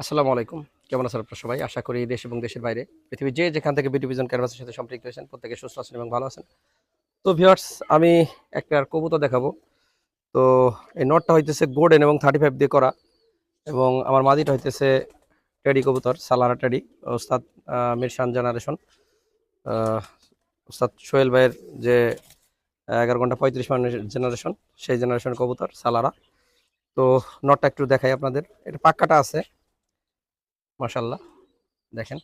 আসসালামু আলাইকুম। কেমন আছেন আপনারা সবাই? আশা করি দেশ এবং দেশের বাইরে। পৃথিবীর যে যেখান থেকে বিটি ভিজন ক্যানভাসের সাথে সম্পৃক্ত হয়েছেন প্রত্যেকে সুস্থ আছেন এবং ভালো আছেন। তো ভিউয়ার্স আমি একটা কবুতর দেখাবো। তো এই নটটা হইতেছে গোল্ডেন এবং থার্টি ফাইভ দিয়ে করা এবং আমার মাদিটা হইতেছে টেডি কবুতর সালারা টেডি ওস্তাদ মিরশান জেনারেশন। ওস্তাদ সোহেল ভাইয়ের যে এগারো ঘণ্টা পঁয়ত্রিশ মানের জেনারেশন, সেই জেনারেশন কবুতর সালারা তো নটটা একটু দেখাই আপনাদের। এটা পাক্কাটা আছে। মাশাল্লাহ দেখেন।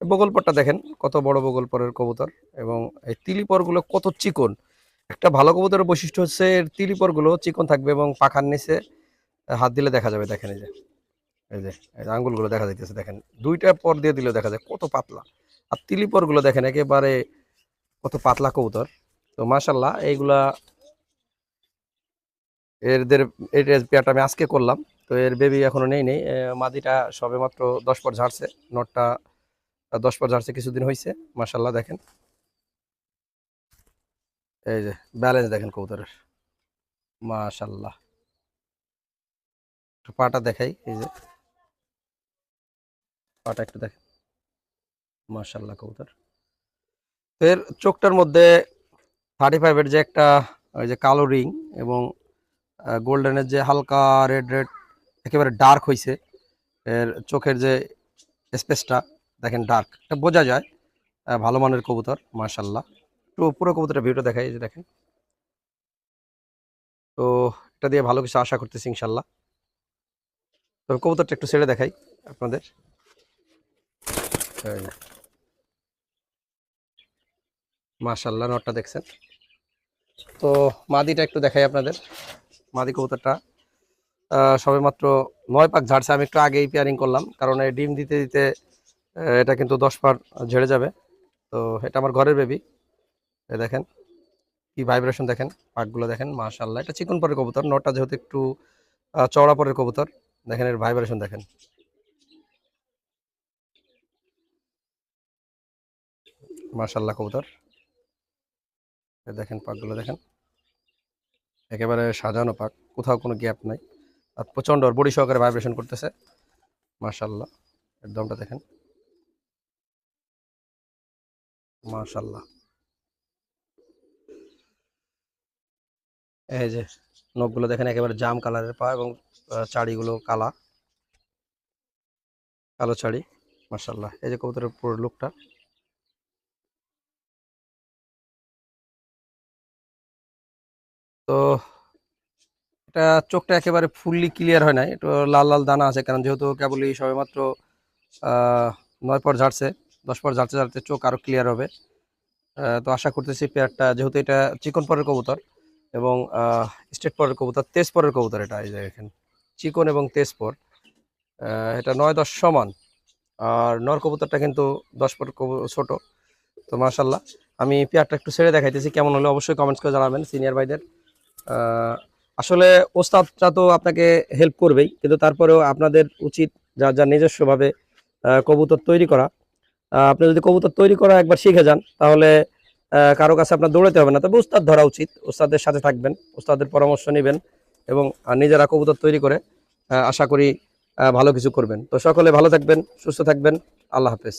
বগলপরটা দেখেন, কত বড় বগলপরের কবুতর এবং এই তিলিপরগুলো কত চিকন। একটা ভালো কবুতরের বৈশিষ্ট্য হচ্ছে এর তিলিপরগুলো চিকন থাকবে এবং পাখার নিচে হাত দিলে দেখা যাবে, দেখেন এই যে। এই যে, এই আঙ্গুলগুলো দেখা যাইতেছে, দেখেন। দুইটা পর দিয়ে দিলেও দেখা যায়, কত পাতলা। আর তিলিপরগুলো দেখেন, একেবারে কত পাতলা কবুতর। তো মাশাল্লাহ এইগুলা এদের এর পেয়ারটা আমি আজকে করলাম। তো এর বেবি এখনও নেই নেই। মাদিটা সবে মাত্র দশ পর ঝাড়ছে। নটটা দশ পর ঝাড়ছে, কিছুদিন হয়েছে মাসাল্লাহ দেখেন। এই যে ব্যালেন্স দেখেন কবুতরের। মাশাল্লাহ পাটা দেখাই, এই যে। পাটা একটু দেখেন। মাশাল্লাহ কবুতর। এর চোখটার মধ্যে থার্টি ফাইভের যে একটা, ওই যে কালো রিং এবং গোল্ডেনের যে হালকা রেড রেড একেবারে ডার্ক হইছে, এর চোখের যে স্পেসটা দেখেন ডার্ক এটা বোঝা যায়। ভালো মানের কবুতর মার্শাল্লাহ একটু পুরো কবুতরের ভিউটা দেখাই যে দেখেন। তো এটা দিয়ে ভালো কিছু আশা করতেছি ইনশাল্লাহ তো কবুতরটা একটু ছেড়ে দেখাই আপনাদের। মার্শাল্লাহ নটটা দেখছেন। তো মাদিটা একটু দেখাই আপনাদের। মাদি কবুতরটা। আহ, সবেমাত্র নয় পাক ঝাড়ছে। আমি একটু আগেই পেয়ারিং করলাম কারণ এই ডিম দিতে দিতে এটা কিন্তু দশ পার ঝেড়ে যাবে। তো এটা আমার ঘরের বেবি এ দেখেন কি ভাইব্রেশন দেখেন পাকগুলো দেখেন মাশাল্লাহ এটা চিকন পরের কবুতর নটা যেহেতু একটু চওড়া পরের কবুতর দেখেন এর ভাইব্রেশন দেখেন। মাশাল্লাহ কবুতর। দেখেন পাকগুলো দেখেন। একেবারে সাজানো পাক, কোথাও কোনো গ্যাপ নাই। আর প্রচণ্ড বডি সহকারে ভাইব্রেশন করতেছে। মাশাল্লাহ একদমটা দেখেন। মাশাল্লাহ এই যে নখগুলো দেখেন, একেবারে জাম কালারের পা এবং চাড়িগুলো কালা। কালো চাড়ি মাশাল্লাহ এই যে কবুতরের পুরো লুকটা তো এটা চোখটা একেবারে ফুললি ক্লিয়ার হয় নাই। একটু লাল লাল দানা আছে, কারণ যেহেতু কেবলই সবেমাত্র নয় পর ঝাড়ছে, দশ পর ঝাড়তে ঝাড়তে চোখ আরও ক্লিয়ার হবে। তো আশা করতেছি পেয়ারটা, যেহেতু এটা চিকন পরের কবুতর এবং স্টেট পরের কবুতর, তেজ পরের কবুতর এটা, এই যে দেখেন, চিকন এবং তেজ পর। এটা নয় দশ সমান, আর নর কবুতরটা কিন্তু দশ পর ছোট, তো মাশাল্লাহ আমি পেয়ারটা একটু ছেড়ে দেখাইতেছি, কেমন হলে অবশ্যই কমেন্টস করে জানাবেন সিনিয়র ভাইদের। আসলে ওস্তাদটা তো আপনাকে হেল্প করবেই, কিন্তু তারপরেও আপনাদের উচিত যার যার নিজস্বভাবে কবুতর তৈরি করা। আপনি যদি কবুতর তৈরি করা একবার শিখে যান, তাহলে কারও কাছে আপনার দৌড়াতে হবে না। তবে উস্তাদ ধরা উচিত উস্তাদের সাথে থাকবেন উস্তাদের পরামর্শ নেবেন এবং নিজেরা কবুতর তৈরি করে আশা করি ভালো কিছু করবেন। তো সকলে ভালো থাকবেন, সুস্থ থাকবেন, আল্লাহ হাফেজ।